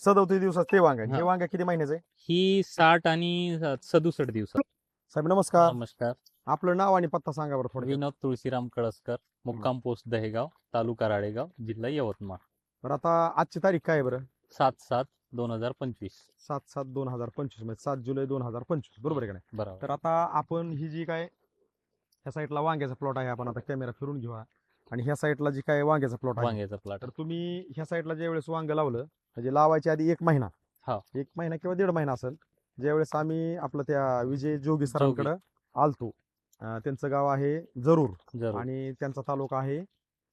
सदोतीस दिवसात ते वांग आहे हे. हा. वांग किती महिन्याचं आहे? ही साठ आणि सदुसष्ट दिवसात. साहेब नमस्कार. नमस्कार. आपलं नाव आणि पत्ता सांगा बरं थोडं विनोद तुळशीराम कळसकर मुक्काम पोस्ट दहेगाव तालुका राळेगाव जिल्हा यवतमाळ. बरं आता आजची तारीख काय आहे बरं? सात सात दोन हजार पंचवीस. सात सात दोन हजार पंचवीस म्हणजे सात जुलै दोन हजार पंचवीस. बरोबर आहे का नाही? बरोबर. तर आता आपण ही जी काय ह्या साईडला वांग्याचा प्लॉट आहे आपण आता कॅमेरा फिरून घेऊया. आणि ह्या साईडला जी काय वांग्याचा प्लॉट आहे. वांग्याचा प्लॉट तर तुम्ही ह्या साईडला ज्या वेळेस वांग लावलं म्हणजे लावायच्या आधी एक महिना हा. एक महिना किंवा दीड महिना असेल ज्यावेळेस आम्ही आपलं त्या विजय जोगी सरांकडे आलतो. अं, त्यांचं गाव आहे जरूर जरूर. आणि त्यांचा तालुका आहे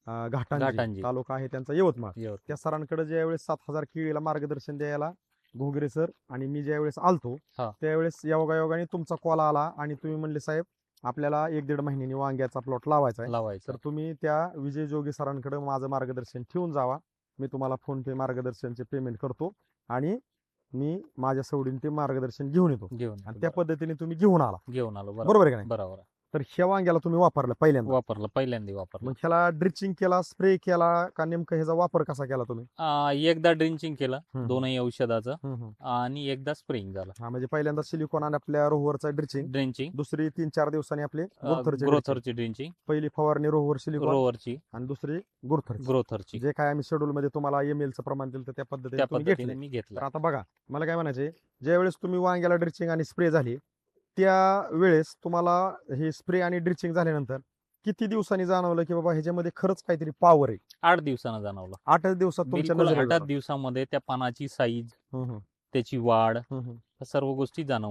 अं, घाटांजी. घाटांजी. तालुका आहे त्यांचा यवतमाळ. यवत- त्या सरांकडे ज्यावेळेस सात हजार केळीला मार्गदर्शन द्यायला घोगरे सर आणि मी ज्यावेळेस आलतो हा. त्यावेळेस योगायोगाने तुमचा कॉल आला आणि तुम्ही म्हणले साहेब आपल्याला एक दीड महिन्यानी वांग्याचा प्लॉट लावायचा आहे लावायचं. तर तुम्ही त्या विजय जोगी सरांकडे माझं मार्गदर्शन ठेवून जावा. मी तुम्हाला फोन पे मार्गदर्शनचे पेमेंट करतो आणि मी माझ्या सवडीने ते मार्गदर्शन घेऊन येतो. घेऊन आणि त्या पद्धतीने तुम्ही घेऊन आला. घेऊन आलो. बरोबर. बरोबर आहे का नाही? बरोबर आहे. तर ह्या वांग्याला तुम्ही वापरलं पहिल्यांदा? वापरलं पहिल्यांदा वापरलं. मग ह्याला ड्रिचिंग केला स्प्रे केला का नेमकं ह्याचा वापर कसा केला तुम्ही? आ, एकदा ड्रिंचिंग केलं हम्म. दोनही औषधाचं हम्म, हम्म. आणि एकदा स्प्रेइंग झालं. हा म्हणजे पहिल्यांदा सिलिकॉन आणि आपल्या रोहवरचा ड्रिचिंग ड्रिंचिंग. दुसरी तीन चार दिवसांनी आपली गुरथरची drenching. ग्रोथरची ड्रिंचिंग. पहिली फवारणी रोहवर सिलिकॉन रोवरची आणि दुसरी गुरथर ग्रोथरची. जे काय आम्ही शेड्यूल मध्ये तुम्हाला एम चं प्रमाण दिलं होतं त्या पद्धतीने तुम्ही मी तर घेतलं आता बघा मला काय म्हणायचे ज्या वेळेस तुम्ही वांग्याला ड्रिचिंग आणि स्प्रे झाली त्या वेळेस तुम्हाला हे स्प्रे आणि ड्रिचिंग झाल्यानंतर किती दिवसांनी जाणवलं की बाबा ह्याच्यामध्ये खरंच काहीतरी पॉवर आहे आठ दिवसानं जाणवलं आठच दिवसात तुमच्या बिलकुल नजरेत आठ आलं. दिवसामध्ये त्या पानाची साईज हम्म, हम्म, त्याची वाढ हम्म, हम्म. या सर्व गोष्टी जाणवून